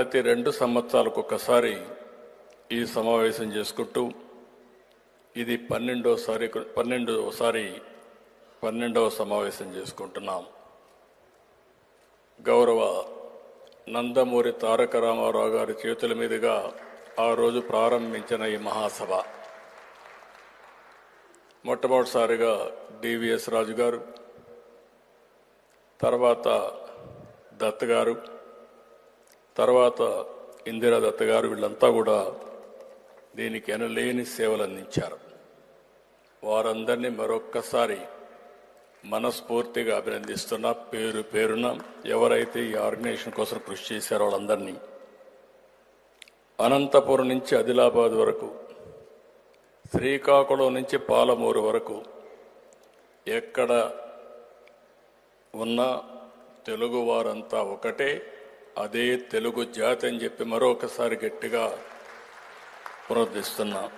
ప్రతి రెండు సంవత్సరాలకు ఒకసారి ఈ సమావేశం చేసుకుంటూ ఇది పన్నెండోసారి పన్నెండోసారి పన్నెండవ సమావేశం చేసుకుంటున్నాం. గౌరవ నందమూరి తారక రామారావు గారి చేతుల మీదుగా ఆ రోజు ప్రారంభించిన ఈ మహాసభ. మొట్టమొదటిసారిగా డివిఎస్ రాజు గారు తర్వాత దత్ గారు తర్వాత ఇందిరా గారు వీళ్ళంతా కూడా దీనికి ఎనలేని సేవలు అందించారు వారందరినీ మరొక్కసారి మనస్ఫూర్తిగా అభినందిస్తున్న పేరు పేరున ఎవరైతే ఈ ఆర్గనైజేషన్ కోసం కృషి చేశారో వాళ్ళందరినీ అనంతపురం నుంచి ఆదిలాబాద్ వరకు శ్రీకాకుళం నుంచి పాలమూరు వరకు ఎక్కడ ఉన్న తెలుగు వారంతా ఒకటే. అదే తెలుగు జాతి అని చెప్పి మరొకసారి గట్టిగా ప్రార్థిస్తున్నాం